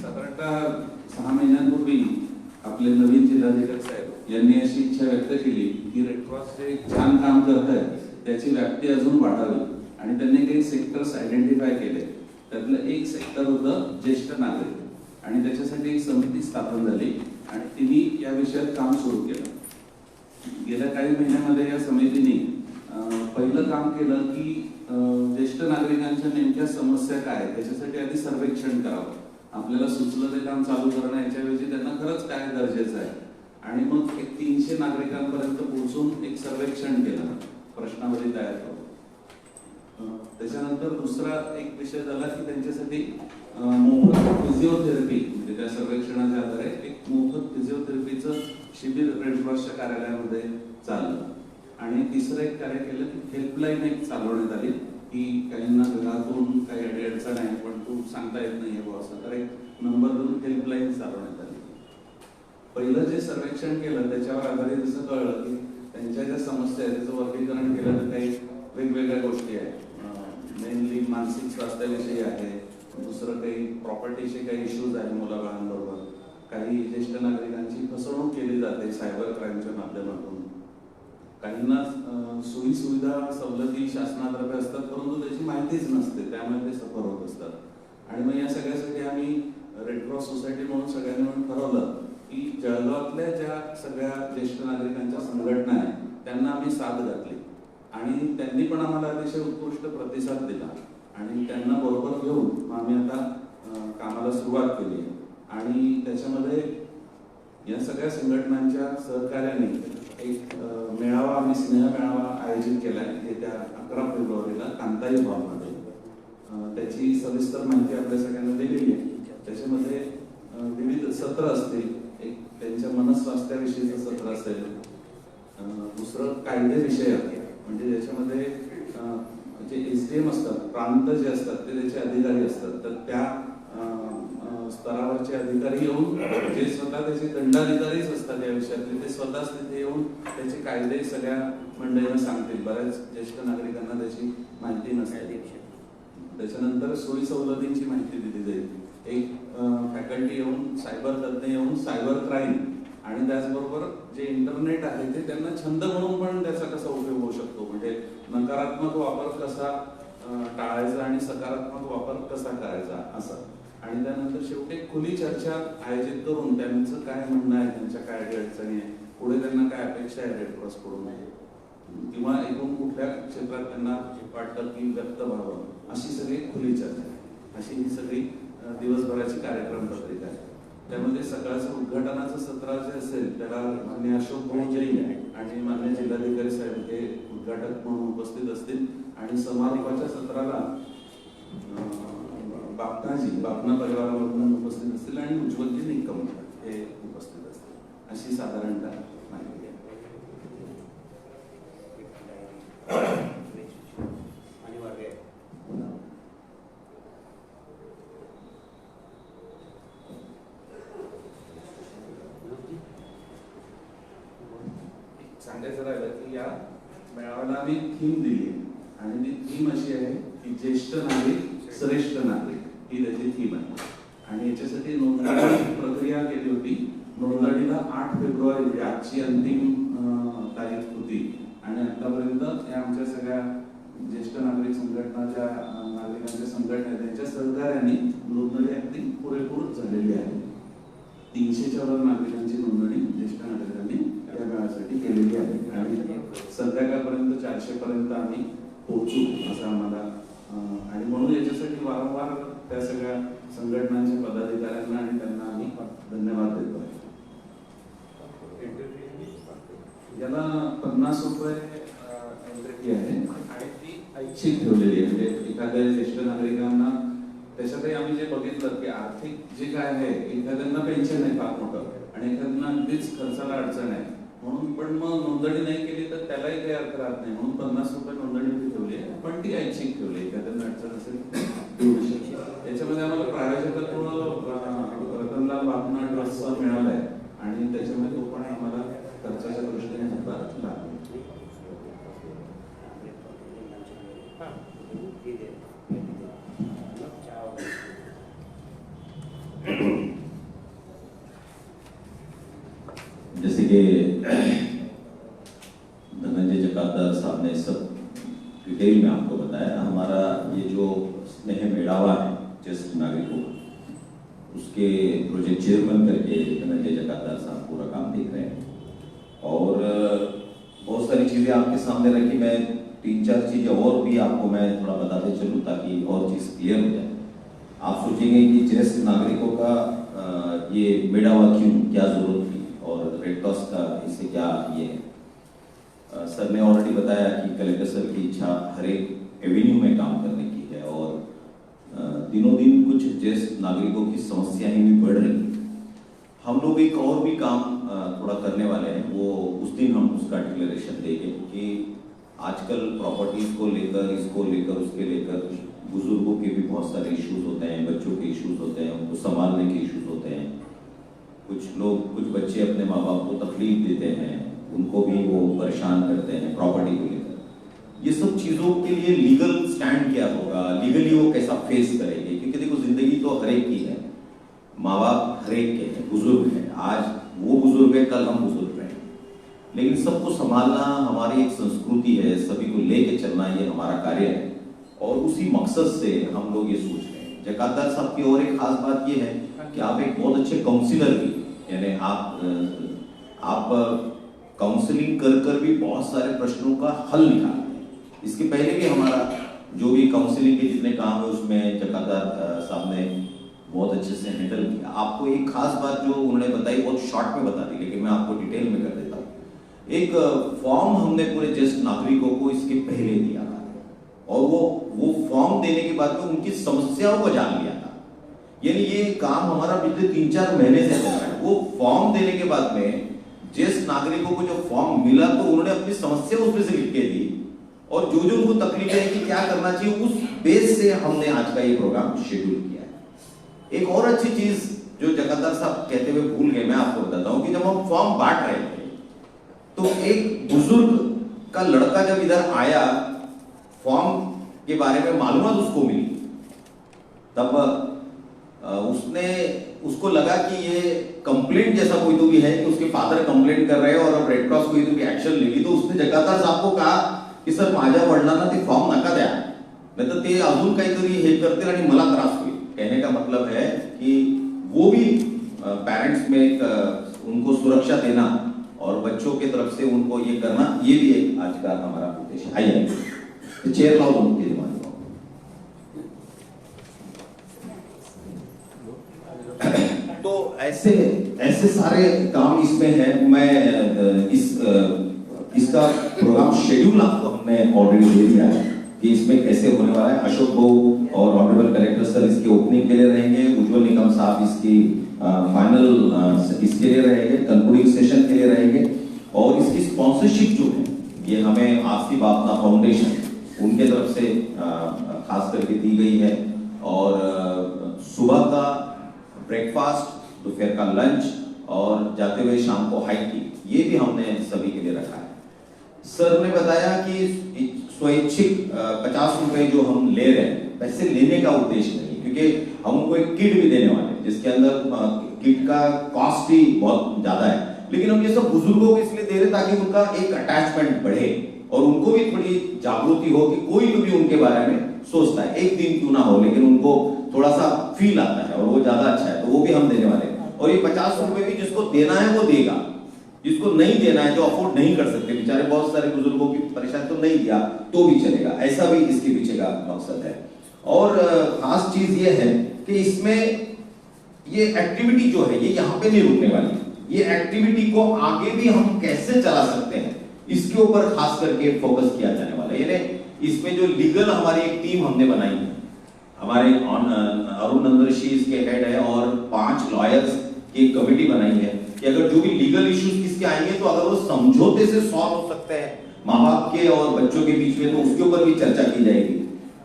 साधारणतः सहा महिन्यांपूर्वी आपले नवीन जिल्हाधिकारी साहेब यांनी अशी इच्छा व्यक्त केली की रेडक्रॉस हे जे छान काम करत आहे त्याची व्याप्ती अजून वाढावी. आणि त्यांनी काही सेक्टर्स आयडेंटिफाय केले. त्यातलं एक सेक्टर होतं ज्येष्ठ नागरिक. आणि त्याच्यासाठी एक समिती स्थापन झाली आणि तिने या विषयात काम सुरू केलं. गेल्या काही महिन्यामध्ये या समितीने पहिलं काम केलं की ज्येष्ठ नागरिकांच्या नेमक्या समस्या काय त्याच्यासाठी आधी सर्वेक्षण करावं. आपल्याला सुचलं ते काम चालू करणं याच्याऐवजी त्यांना खरंच काय गरजेचं आहे. आणि मग एक तीनशे नागरिकांपर्यंत पोहोचून एक सर्वेक्षण केलं प्रश्नावली तयार करून. त्याच्यानंतर दुसरा एक विषय झाला की त्यांच्यासाठी मोफत फिजिओथेरपी म्हणजे त्या सर्वेक्षणाच्या आधारे एक मोफत फिजिओथेरपीचं शिबिर रेड क्रॉसच्या कार्यालयामध्ये चाललं. आणि तिसरं एक कार्य केलं की हेल्पलाईन एक चालवण्यात आली की काहींना घरातून काही अडचण आहे पण तू सांगता येत नाहीये बुवा असं. तर एक नंबर देऊन हेल्पलाईन चालवण्यात आली. पहिलं जे सर्वेक्षण केलं त्याच्यावर आधारित असं कळलं की त्यांच्या ज्या समस्या आहेत त्याचं वर्गीकरण केलं तर काही वेगवेगळ्या गोष्टी आहेत. मेनली मानसिक स्वास्थ्याविषयी आहे दुसरं काही प्रॉपर्टीचे काही इश्यूज आहे मुलाबाळांबरोबर. काही ज्येष्ठ नागरिकांची फसवणूक केली जाते सायबर क्राईमच्या माध्यमातून. काहींना सोयी सुविधा सवलती शासनातर्फे असतात परंतु त्याची माहितीच नसते. त्यामुळे ते सफर होत असतात. आणि मग या सगळ्यासाठी आम्ही रेड क्रॉस सोसायटी म्हणून सगळ्यांनी म्हणून ठरवलं की जळगावातल्या ज्या सगळ्या ज्येष्ठ नागरिकांच्या संघटना आहेत त्यांना आम्ही साथ घातली. आणि त्यांनी पण आम्हाला अतिशय उत्कृष्ट प्रतिसाद दिला. आणि त्यांना बरोबर घेऊन मग आम्ही आता कामाला सुरुवात केली. आहे. आणि त्याच्यामध्ये या सगळ्या संघटनांच्या सहकार्याने एक मेळावा आम्ही स्नेह मेळावा आयोजित केला आहे येत्या अकरा फेब्रुवारीला कांताई हॉलमध्ये. त्याची सविस्तर माहिती आपल्या सगळ्यांना दिलेली आहे. त्याच्यामध्ये विविध सत्र असतील. एक त्यांच्या मनस्वास्थ्याविषयीचं सत्र असेल. दुसरं कायदे विषय म्हणजे ज्याच्यामध्ये जे एस डी एम असतात प्रांत जे असतात ते त्याचे अधिकारी असतात. तर त्या स्तरावरचे अधिकारी येऊन जे स्वतः त्याचे दंडाधिकारीच असतात या विषयातले ते स्वतःच तिथे येऊन त्याचे कायदे सगळ्या मंडळींना सांगतील. बऱ्याच ज्येष्ठ नागरिकांना त्याची माहिती नसते. त्याच्यानंतर सोयी सवलतींची माहिती दिली जाईल. एक फॅकल्टी येऊन सायबर तज्ज्ञ येऊन सायबर क्राईम आणि त्याचबरोबर जे इंटरनेट आहे ते त्यांना छंद म्हणून पण त्याचा कसा उपयोग होऊ शकतो? म्हणजे नकारात्मक वापर कसा टाळायचा आणि सकारात्मक वापर कसा करायचा? असं. आणि त्यानंतर शेवटी एक खुली चर्चा आयोजित करून त्यांचं काय म्हणणं आहे त्यांच्या काय अडचणी आहे पुढे त्यांना काय अपेक्षा आहे रेड क्रॉसकडून? किंवा एकूण कुठल्या क्षेत्रात त्यांना वाटतं की व्यक्त व्हावं? अशी सगळी खुली चर्चा आहे. अशी ही सगळी दिवसभराची कार्यक्रम पत्रिका आहे. त्यामध्ये सकाळचं उद्घाटनाचं सत्र जे असेल त्याला मान्य अशोक भाऊ जैन आणि मान्य जिल्हाधिकारी साहेब हे उद्घाटक म्हणून उपस्थित असतील. आणि समारोपाच्या सत्राला बापनाजी बापना परिवारामधून उपस्थित असतील आणि उज्ज्वलजी निकम हे उपस्थित असतील. अशी साधारणतः माहिती आहे सांगायचं राहिलं की या मेळाव्याला आम्ही थीम दिली आहे आणि ती थीम अशी आहे की ज्येष्ठ नागरिक श्रेष्ठ नागरिक ही त्याची थीम आहे आणि याच्यासाठी नोंदणी प्रक्रिया केली होती नोंदणीला आठ फेब्रुवारी म्हणजे आजची अंतिम अं, तारीख होती आणि आतापर्यंत या आमच्या सगळ्या ज्येष्ठ नागरिक संघटना ज्या अं, नागरिकांच्या संघटना आहेत त्यांच्या सहकार्याने नोंदणी अगदी पुरेपूर झालेली आहे. तीनशेच्या वर नागरिकांची नोंदणी ज्येष्ठ नागरिकांनी या मेळाव्यासाठी केलेली आहे. आणि संध्याकाळपर्यंत चारशे पर्यंत आम्ही पोहोचू असं आम्हाला आणि म्हणून याच्यासाठी वारंवार त्या सगळ्या संघटनांच्या पदाधिकाऱ्यांना आणि त्यांना आम्ही धन्यवाद देतो. आहे याला पन्नास रुपये एंट्री आहे. आणि ती ऐच्छिक ठेवलेली आहे. म्हणजे एखाद्या ज्येष्ठ नागरिकांना त्याच्यातही आम्ही जे बघितलं की आर्थिक जे काय आहे एखाद्यांना पेन्शन आहे फार मोठं आणि एखाद्यांना अगदीच खर्चाला अडचण आहे. म्हणून पण मग नोंदणी नाही केली तर त्यालाही काही अर्थ राहत नाही. म्हणून पन्नास रुपये नोंदणी ठेवली आहे. पण ती ऐच्छिक ठेवली एखाद्यांना अडचण असेल त्याच्यामध्ये आम्हाला प्रायोजकत्व रतनलाल बापना ट्रस्टचा मिळालं आहे आणि त्याच्यामध्ये तो पण आम्हाला खर्चाच्या दृष्टीने हातभार लागला उसके प्रोजेक्ट चेयरमैन करके धनंजय जकातदार साहब पूरा काम देख रहे हैं। और बहुत सारी चीज़ें आपके सामने रखी, मैं तीन चार चीज़ें और भी आपको मैं थोड़ा बताते चलूँ ताकि और चीज़ क्लियर हो जाए। आप सोचेंगे कि ज्येष्ठ नागरिकों का ये मेड़ावा क्यों, क्या ज़रूरत थी और रेड क्रॉस का इससे क्या ये है? सर ने ऑलरेडी बताया कि कलेक्टर सर की इच्छा हर एक एवेन्यू में काम करने की है और दिनों दिन ज्येष्ठ नागरिकों की समस्याएँ भी बढ़ रही हम लोग एक और भी काम थोड़ा करने वाले हैं। वो उस दिन हम उसका डिक्लेरेशन देंगे कि आजकल प्रॉपर्टीज़ को लेकर, इसको लेकर, उसके लेकर बुज़ुर्गों के भी बहुत सारे इश्यूज़ होते हैं, बच्चों के इश्यूज़ होते हैं, उनको संभालने के इश्यूज़ होते हैं। कुछ लोग, कुछ बच्चे अपने माँ बाप को तकलीफ़ देते हैं, उनको भी वो परेशान करते हैं प्रॉपर्टी को लेकर। ये सब चीज़ों के लिए लीगल स्टैंड क्या होगा? लीगली वो कैसा फेस करेंगे क्योंकि देखो ज़िंदगी तो हर एक की है माँ बाप हर एक के हैं, बुज़ुर्ग हैं। आज वो बुज़ुर्ग है, कल हम बुज़ुर्ग हैं। लेकिन सबको संभालना हमारी एक संस्कृति है, सभी को लेके चलना ये हमारा कार्य है। और उसी मकसद से हम लोग ये सोच रहे हैं। जकातदार साहब की और एक खास बात ये है कि आप एक बहुत अच्छे काउंसिलर भी यानी आप आप काउंसलिंग कर कर भी बहुत सारे प्रश्नों का हल निकालते हैं। इसके पहले भी हमारा जो भी काउंसलिंग के जितने काम है, उसमें जकातदार साहब ने बहुत अच्छे से हैंडल किया। आपको एक खास बात जो उन्होंने बताई, बहुत शॉर्ट में बता दी, लेकिन मैं आपको डिटेल में कर देता हूँ। एक फॉर्म हमने पूरे ज्येष्ठ नागरिकों को इसके पहले दिया था। और वो वो फॉर्म देने के बाद में उनकी समस्याओं को जान लिया था। यानी ये काम हमारा पिछले तीन चार महीने से चल रहा है। वो फॉर्म देने के बाद में ज्येष्ठ नागरिकों को जो फॉर्म मिला तो उन्होंने अपनी समस्या उसमें से लिख के दी। और जो जो उनको तकलीफ़ है कि क्या करना चाहिए, उस बेस से हमने आज का ये प्रोग्राम शेड्यूल किया है। एक और अच्छी चीज़ जो जगतदार साहब कहते हुए भूल गए, मैं आपको बताता हूँ कि जब हम फॉर्म बांट रहे थे तो एक बुज़ुर्ग का लड़का जब इधर आया, फॉर्म के बारे में मालूमात उसको मिली। तब उसने, उसको लगा कि ये कंप्लेंट जैसा कोई तो भी है कि उसके फादर कंप्लेंट कर रहे हैं और अब रेड क्रॉस कोई तो भी एक्शन लेगी तो उसने जगातार साहब को कहा की, सर, माझ्या वडिलांना ते फॉर्म नका द्या। नाही तर ते अजून काहीतरी हे करतील आणि मला त्रास कहने का मतलब है कि वो भी पेरेंट्स में एक उनको सुरक्षा देना और बच्चों के तरफ़ से उनको ये करना, ये भी एक आज का हमारा उद्देश्य है। आइए चेयर लाओ उनके दिमाग तो ऐसे ऐसे सारे काम इसमें है। मैं इस इसका प्रोग्राम शेड्यूल आपको हमने ऑलरेडी दे दिया है। कि इसमें कैसे होने वाला है? अशोक भाऊ और ऑनरेबल कलेक्टर सर इसकी ओपनिंग के लिए रहेंगे, उज्जवल निगम साहब इसकी फाइनल इसके लिए रहेंगे कंक्लूडिंग सेशन के लिए रहेंगे। और इसकी स्पॉन्सरशिप जो है, ये हमें आरसी बापना फाउंडेशन उनके तरफ़ से खास करके दी गई है। और सुबह का ब्रेकफास्ट दोपहर का लंच और जाते हुए शाम को टी ये भी हमने सभी के लिए रखा है। सर ने बताया कि स्वैच्छिक पचास रुपए जो हम ले रहे हैं, पैसे लेने का उद्देश्य नहीं, क्योंकि हम उनको एक किट भी देने वाले जिसके अंदर किट का कॉस्ट ही बहुत ज़्यादा है। लेकिन हम ये सब बुज़ुर्गों को इसलिए दे रहे ताकि उनका एक अटैचमेंट बढ़े और उनको भी थोड़ी जागृति हो कि कोई तो भी उनके बारे में सोचता है। एक दिन क्यों ना हो, लेकिन उनको थोड़ा सा फील आता है और वो ज़्यादा अच्छा है तो वो भी हम देने वाले हैं। और ये पचास रुपए भी जिसको देना है, वो देगा। जिसको नहीं देना है, जो अफोर्ड नहीं कर सकते, बेचारे बहुत सारे बुज़ुर्गों की परेशानी तो नहीं दिया तो भी चलेगा। ऐसा भी इसके पीछे का मकसद है। और खास चीज़ ये है कि इसमें ये एक्टिविटी जो है, ये यहाँ पे नहीं रुकने वाली। ये एक्टिविटी को आगे भी हम कैसे चला सकते हैं, इसके ऊपर खास करके फोकस किया जाने वाला है। इसमें जो लीगल हमारी एक टीम हमने बनाई है, हमारे अरुण नंदर्शी इसके हेड है और पाँच लॉयर्स की कमेटी बनाई है कि अगर जो भी लीगल इश्यूज़ किसके आएँगे तो अगर वो समझौते से सॉल्व हो सकते हैं माँ बाप के और बच्चों के बीच में तो उसके ऊपर भी चर्चा की जाएगी।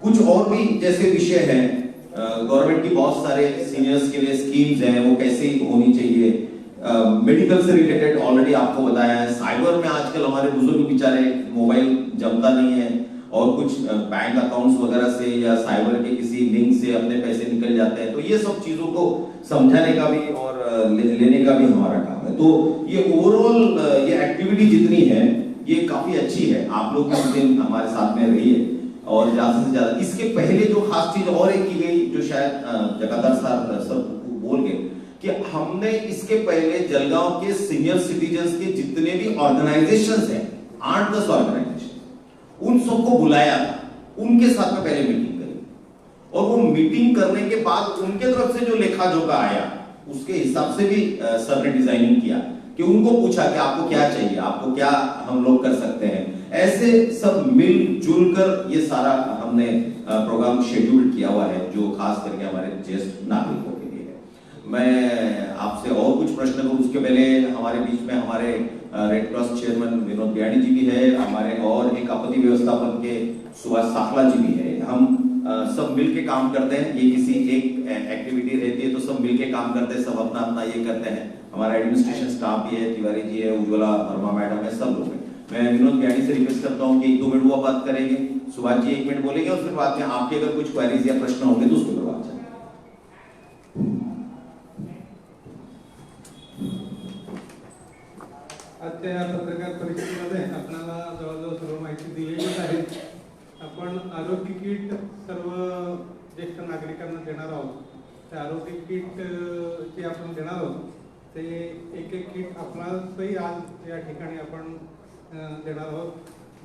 कुछ और भी जैसे विषय है गवर्नमेंट की बहुत सारे सीनियर्स के लिए स्कीम्स हैं, वो कैसे होनी चाहिए। मेडिकल से रिलेटेड ऑलरेडी आपको बताया है। साइबर में आजकल हमारे बुज़ुर्ग बेचारे मोबाइल जमता नहीं है। और कुछ बैंक अकाउंट्स वगैरह से या साइबर के किसी लिंक से अपने पैसे निकल जाते हैं तो ये सब चीज़ों को समझाने का भी और ले, लेने का भी हमारा काम है। तो ये ओवरऑल ये एक्टिविटी जितनी है ये काफ़ी अच्छी है। आप लोग उस दिन हमारे साथ में रहिए और ज़्यादा से ज़्यादा। इसके पहले जो खास चीज़ और एक की गई जो शायद जगातार साहब सब बोल गए कि हमने इसके पहले जलगांव के सीनियर सिटीजन के जितने भी ऑर्गेनाइजेशन हैं आठ दस ऑर्गेनाइजेशन उन सबको बुलाया था। उनके साथ में पहले मीटिंग करी। और वो मीटिंग करने के बाद उनके तरफ़ से जो लेखा जोखा आया, उसके हिसाब से भी सर ने डिज़ाइनिंग किया कि उनको पूछा कि आपको क्या चाहिए, आपको क्या हम लोग कर सकते हैं। ऐसे सब मिलजुल कर ये सारा हमने प्रोग्राम शेड्यूल किया हुआ है, जो खास करके हमारे ज्येष्ठ नागरिकों मैं आपसे और कुछ प्रश्न करूँ? उसके पहले हमारे बीच में हमारे red cross chairman Vinod Biyani ji भी है, हमारे और एक आपत्ति व्यवस्थापन के सुभाष साखला जी भी है। हम सब मिल के काम करते हैं, ये किसी एक एक्टिविटी रहती है तो सब मिल के काम करते हैं, सब अपना अपना ये करते हैं। हमारा एडमिनिस्ट्रेशन स्टाफ भी है, तिवारी जी है, उज्ज्वला वर्मा मैडम है, सब लोग मैं विनोद बियाणी से रिक्वेस्ट करता हूँ कि एक दो मिनट वो बात करेंगे। सुभाष जी एक मिनट बोलेंगे और फिर बाद में आपके अगर कुछ क्वेरीज या प्रश्न होंगे तो उसके ऊपर बात त्या या पत्रकार परिषदेमध्ये आपल्याला जवळजवळ सर्व माहिती दिलेलीच आहे. आपण आरोग्य किट सर्व ज्येष्ठ नागरिकांना देणार आहोत. त्या आरोग्य किट जे आपण देणार आहोत ते एक एक किट आपणासही आज या ठिकाणी आपण देणार आहोत.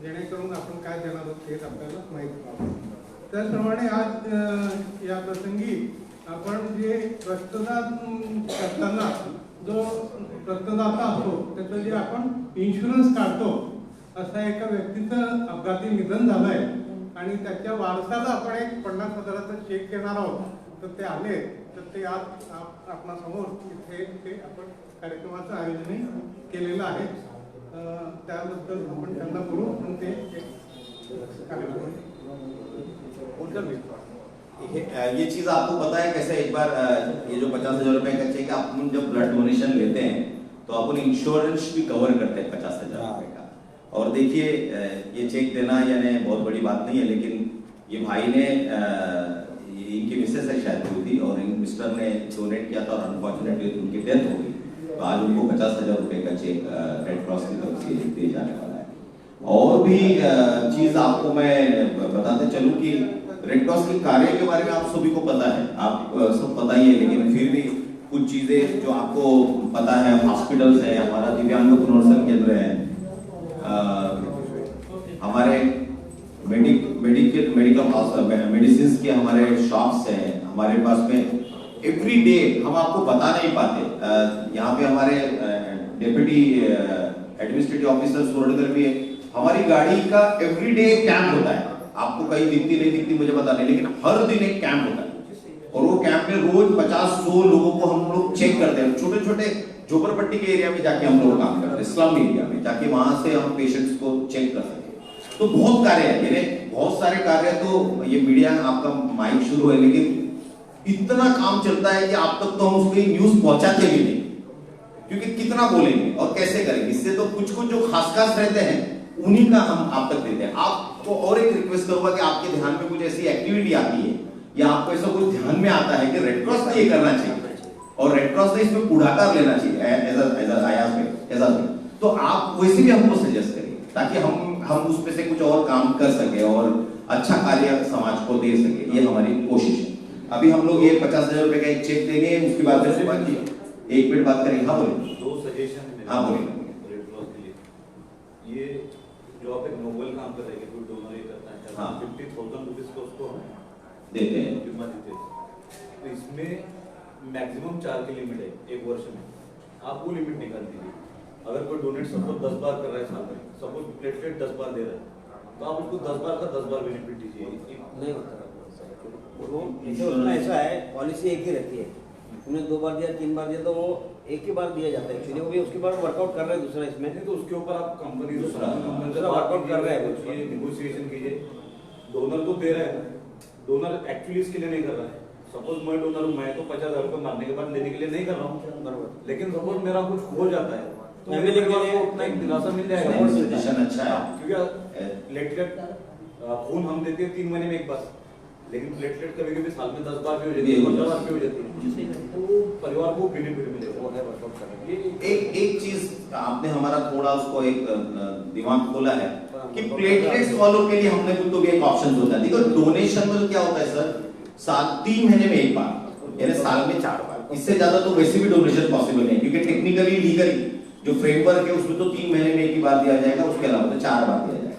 जेणेकरून आपण काय देणार आहोत हेच आपल्याला माहीत व्हावं त्याचप्रमाणे आज या प्रसंगी आपण जे रक्तदान करताना जो रक्तदाता असतो त्याचं जे आपण इन्शुरन्स काढतो. असा एका व्यक्तीचं अपघाती निधन झालंय आणि त्याच्या वारसाला आपण एक पन्नास हजाराचा चेक देणार आहोत. तर ते आले तर ते आज आप- आपणासमोर इथे ते आपण कार्यक्रमाचं आयोजनही केलेलं आहे. त्याबद्दल आपण त्यांना बोलू आणि ते. ये चीज आपको पता है कैसे एक बार ये जो पचास हजार रुपए का चेक अपन जब ब्लड डोनेशन लेते हैं तो अपन इंश्योरेंस भी कवर करते हैं पचास हज़ार रुपए का। और देखिए ये चेक देना यानी बहुत बड़ी बात नहीं है लेकिन ये भाई ने इनकी मिसेस है शायद हुई थी और इन मिस्टर ने डोनेट किया था और अनफॉर्चुनेटली उनकी डेथ हो गई। तो आज उनको पचास हज़ार रुपए का चेक रेड क्रॉस की तरफ़ से दिए जाने वाला है। और भी चीज़ आपको मैं बताते चलूँ कि रेड क्रॉस के कार्य के बारे में आप सभी को पता है। आप सब पता ही है लेकिन फिर भी कुछ चीज़ें जो आपको पता है हॉस्पिटल्स है, हमारा दिव्यांग पुनर्वसन केंद्र है हमारे मेडिक मेडिकल मेडिकल मेडिसिन के हमारे शॉप्स हैं, हमारे पास में एवरी डे हम आपको बता नहीं पाते। यहाँ पे हमारे डेप्यूटी एडमिनिस्ट्रेटिव ऑफिसर सुरडकर भी है। हमारी गाड़ी का एवरी डे कैंप होता है। आपको कहीं दिखती नहीं दिखती, मुझे पता नहीं, लेकिन हर दिन एक कैंप होता है। और वो कैंप में रोज पचास, सौ लोगों को हम लोग चेक करते हैं। छोटे छोटे झोपड़पट्टी के एरिया में जाके हम लोग काम करते हैं स्लम एरिया में जाके वहाँ से हम पेशेंट्स को चेक कर सके तो बहुत कार्य है, मेरे बहुत सारे कार्य तो ये मीडिया आपका माइक शुरू है, लेकिन इतना काम चलता है कि आप तक तो हम उसकी न्यूज़ पहुंचाते भी नहीं। क्योंकि कितना बोलेंगे और कैसे करेंगे? इससे तो कुछ कुछ जो खास खास रहते हैं, उन्हीं का हम आप तक देते हैं। आपको और एक रिक्वेस्ट करूँगा कि आपके ध्यान में कुछ ऐसी एक्टिविटी आती है या आपको ऐसा कुछ ध्यान में आता है कि रेड क्रॉस ने ये करना चाहिए। और रेड क्रॉस ने इसमें पुढ़ाकार लेना चाहिए एज एज आयास में एज तो आप वैसे भी हमको सजेस्ट करिए ताकि हम हम उसमें से कुछ और काम कर सके और अच्छा कार्य समाज को दे सके ये हमारी कोशिश है। अभी हम लोग ये पचास हज़ार रुपए का एक चेक देंगे उसके बाद में सुभाष जी एक मिनट बात करेंगे। हाँ बोलिए। दो सजेशन हाँ, बोलिए। के ये जो आप एक नोबल काम कर रहे हैं है हाँ। फिफ्टी थाउज़ेंड रुपीज़ का उसको देते हैं। जिम्मा देते हैं। तो इसमें मैक्सिमम चार की लिमिट है एक वर्ष में। आप वो लिमिट निकाल दीजिए। अगर कोई डोनेट सपोज़ दस बार कर रहा है साल में सपोज़ प्लेटलेट दस बार दे रहा है तो आप उसको दस बार का दस बार बेनिफिट दीजिए। नहीं होता वो उसमें ऐसा है पॉलिसी एक ही रहती है। तुमने दो बार दिया तीन बार दिया तो वो एक ही बार दिया जाता है। एक्चुअली वो भी उसके बाद वर्कआउट कर रहे हैं दूसरा इसमें। तो उसके ऊपर आप कंपनी दूसरा, workout कर रहे हैं। नेगोशिएशन कीजिए डोनर तो दे रहे हैं डोनर एक्चुअली इसके लिए नहीं कर रहा है। सपोज़ मैं डोनर हूँ मैं तो पचास हज़ार रुपये मारने के बाद लेने के लिए नहीं कर रहा हूँ। बराबर। लेकिन सपोज़ मेरा कुछ हो जाता है तो मेरे परिवार को उतना एक दिलासा मिल जाएगा। सजेशन अच्छा है। क्योंकि प्लेटलेट खून हम देते हैं तीन महीने में एक बार। लेकिन प्लेटलेट कभी कभी साल में दस बार भी हो जाती है पंद्रह बार भी हो जाती है। तो परिवार को बेनिफिट मिलेगा। वो है वर्कआउट करना एक एक चीज़ आपने हमारा थोड़ा उसको एक दिमाग खोला है। कि प्लेटलेट्स वालों के लिए हमने कुछ तो भी एक ऑप्शन है देखो डोनेशन में तो क्या होता है सर साल तीन महीने में एक बार, यानी साल में चार बार। इससे ज़्यादा तो वैसे भी डोनेशन पॉसिबल नहीं क्योंकि टेक्निकली लीगली जो फ्रेमवर्क है, उसमें तो तीन महीने में एक ही बार दिया जाएगा, उसके अलावा तो चार बार दिया जाएगा।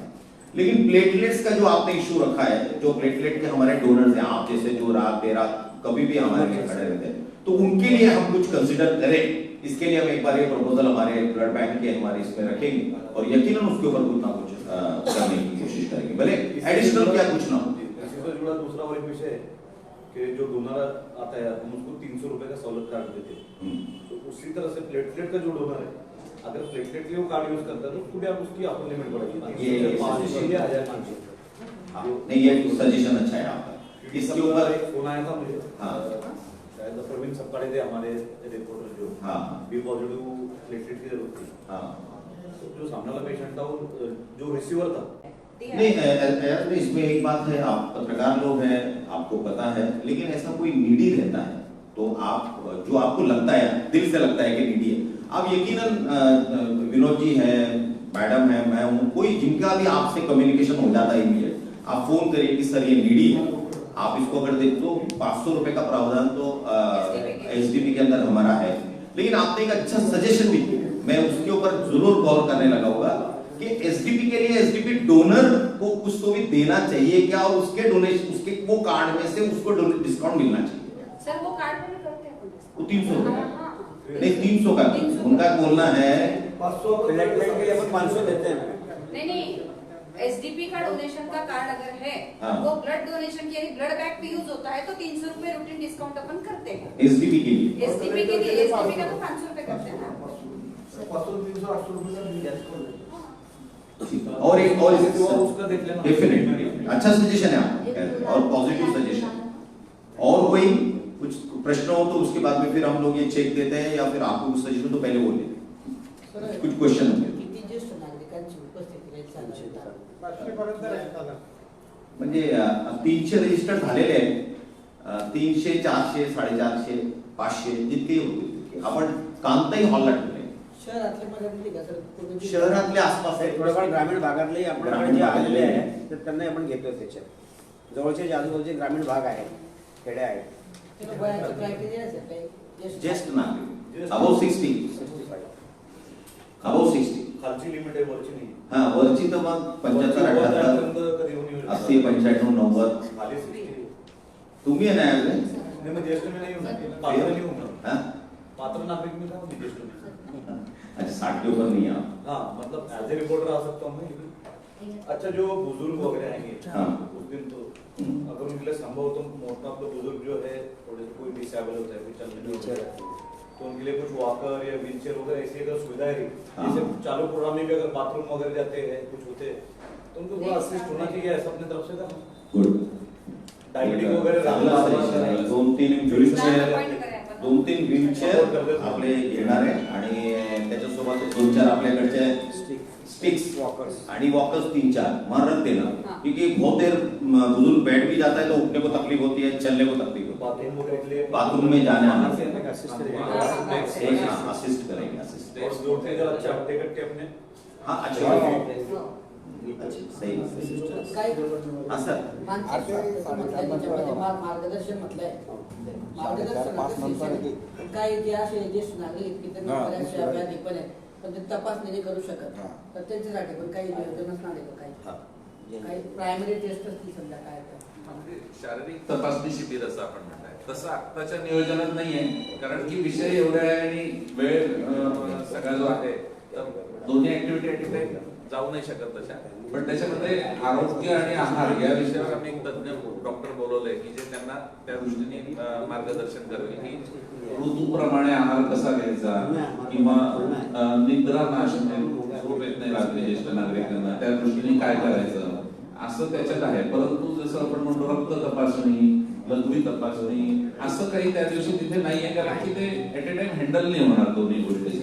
लेकिन प्लेटलेट्स का जो आपने इशू रखा है, जो प्लेटलेट के हमारे डोनर्स हैं, आप जैसे जो रात, देर रात कभी भी हमारे लिए खड़े रहते हैं तो उनके लिए हम कुछ कंसिडर करें। इसके लिए हम एक बार ये प्रपोजल हमारे ब्लड बैंक के, हमारे इसमें रखेंगे और यकीनन उसके ऊपर कुछ ना कुछ करने की कोशिश करेंगे। भले एडिशनल क्या कुछ ना हो जुड़ा दूसरा और एक विषय कि जो डोनर आता है हम उसको तीन सौ रुपए का सहूलत कार्ड देते हैं। हम्म। तो उसी तरह से प्लेटलेट का जो डोनर है अगर प्लेटलेट के वो कार्ड यूज़ करता है तो उसको भी आप उसकी अपर लिमिट बढ़ाइए। ये- ये पाँच सौ suggestion- या पाँच सौ हाँ, नहीं ये सजेशन अच्छा है आपका। इसके ऊपर फ़ोन आया था मुझे। हाँ। शायद प्रवीण सपकाड़े थे हमारे रिपोर्टर जो। हाँ। बी पॉजिटिव प्लेटलेट की ज़रूरत थी। हाँ। जो सामने वाला पेशेंट था वो जो रिसीवर था। नहीं नहीं, इसमें एक बात है आप पत्रकार लोग हैं आपको पता है लेकिन ऐसा कोई नीडी रहता है तो आप जो आपको लगता है दिल से लगता है कि नीडी है। आप यकीनन विनोद जी हैं मैडम है मैं हूँ कोई जिनका भी आपसे कम्युनिकेशन हो जाता है इमीडिएट आप फ़ोन करिए कि सर ये नीडी है। आप इसको अगर देख तो पाँच सौ रुपए का प्रावधान तो एचडीपी के। अंदर हमारा है। लेकिन आपने एक अच्छा सजेशन भी किया। मैं उसके ऊपर ज़रूर गौर करने लगा होगा कि एसडीपी के लिए एसडीपी डोनर को कुछ तो भी देना चाहिए क्या? और उसके डोनेशन उसके वो कार्ड में से उसको डिस्काउंट मिलना चाहिए। सर वो कार्ड में करते हैं 300 रुपए का। हाँ, नहीं तीन सौ का। उनका बोलना है। प्लेटलेट के लिए अपन पाँच सौ देते हैं। नहीं नहीं। एसडीपी का डोनेशन का कार्ड अगर है हाँ। वो ब्लड डोनेशन के लिए ब्लड बैंक पे यूज़ होता है तो तीन सौ रूपए रूटीन डिस्काउंट अपन करते हैं। एसडीपी के लिए। एसडीपी के लिए एसडीपी का तो पाँच सौ रूपए करते हैं। और एक और वो उसका देख लेना। डेफिनेटली अच्छा सजेशन है आपका। और पॉजिटिव सजेशन और कोई कुछ प्रश्न हो तो उसके बाद में फिर हम लोग ये चेक देते हैं या फिर आपको कुछ सजेशन तो पहले वो लेते कुछ क्वेश्चन होंगे पर्यंत राहतात म्हणजे तीनशे रजिस्टर झालेले आहेत. तीनशे चारशे साडेचारशे पाचशे जितके होतील आपण कांताई हॉलला शहरातले मर्यादित आहे का सर कुठे- शहरातले आसपास आहे. थोडेफार ग्रामीण भागातले आपल्याकडे ग्रामीण जे आलेले भागातले. आहे तर त्यांना आपण घेतोय त्याच्यात. जवळचे जे आजूबाजूचे ग्रामीण भाग आहेत खेड्या आहेत. त्याला वयाचं criteria असेल काही? ज्येष्ठ ज्येष्ठ नागरिक अबव सिक्स्टी अबव सिक्स्टी खालची लिमिट आहे वरची नाही. हा वरची तर मग पंच्याहत्तर अठ्याहत्तर कधी होऊन येऊ अस्सी पंच्याण्णव नव्वद. खाली 60. तुम्ही आहे ना यावेळी? नहीं मैं ज्येष्ठ में नहीं हूँ? पात्र नहीं हूँ मैं हाँ? पात्र नागरिक में था मैं. ज्येष्ठ में अच्छा साठ के ऊपर नहीं आप हाँ मतलब एज ए रिपोर्टर आ सकता हूँ मैं अच्छा जो बुज़ुर्ग वगैरह आएँगे हाँ। उस दिन तो हम्म। अगर उनके लिए संभव तो मोटा आपका बुज़ुर्ग जो है थोड़े कोई डिसेबल होता है कोई चलने में Wheelchair होता तो उनके लिए कुछ वॉकर या व्हीलचेयर वगैरह ऐसी अगर सुविधाएँ रही हाँ। जैसे चालू प्रोग्राम में भी अगर बाथरूम वगैरह जाते हैं कुछ होते हैं तो उनको थोड़ा असिस्ट होना चाहिए ऐसा अपने तरफ़ से करना गुड डायबिटिक वगैरह चांगला दोन तीन व्हीलचेअर Point करूया आपण. दोन तीन व्हीलचेअर आपले घेणार आहे आणि त्याच्यासोबत दोन चार आपल्याकडचे स्टिक्स वॉकर्स आणि वॉकर्स तीन चार. वहाँ रख देना हाँ। क्योंकि बहुत देर बुज़ुर्ग बैठ भी जाता है तो उठने को तकलीफ़ होती है चलने को तकलीफ़ होती बाथरूम में जाने आने से है. हाँ असिस्ट करेंगे. असिस्ट जोड़ते हैं जरा अच्छा हट्टे कट्टे अपने हाँ अच्छी हाँ। बात है। अच्छी सही सही काही हाँ सर मानसिक स्वास्थ्य म्हटलंय त्याच्यामध्ये मार्ग- मार्गदर्शन म्हटलंय मार्गदर्शन काही जे असे ज्येष्ठ नागरिक की त्यांना हा, बऱ्याचशा दुसरं. व्याधी पण आहेत. पण ते तपासणी नाही करू शकत. हा. तर त्यांच्यासाठी पण काही नियोजन असणार आहे का काही. हाँ. काही प्रायमरी टेस्ट असतील समजा काय तर. म्हणजे शारीरिक तपासणी शिबिर असं आपण म्हणताय. तसं आत्ताच्या नियोजनात नाहीये. कारण की विषय एवढा आहे आणि वेळ अं, सगळा जो आहे तर दोन्ही ऍक्टिव्हिटी ऍट जाऊ नाही शकत तशा. पण त्याच्यामध्ये आरोग्य आणि आहार या विषयावर आम्ही एक तज्ञ डॉक्टर बोलवलंय की जे त्यांना त्या दृष्टीने मार्गदर्शन करेल की ऋतूप्रमाणे आहार कसा घ्यायचा किंवा निद्रा नाश झोप येत नाही रात्री ज्येष्ठ नागरिकांना त्या दृष्टीने काय करायचं? असं त्याच्यात आहे. परंतु जसं आपण म्हणतो रक्त तपासणी लघवी तपासणी असं काही त्या दिवशी तिथे नाहीये. कारण की ते ऍट अ टाइम हँडल नाही होणार दोन्ही गोष्टी.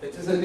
त्याच्यासाठी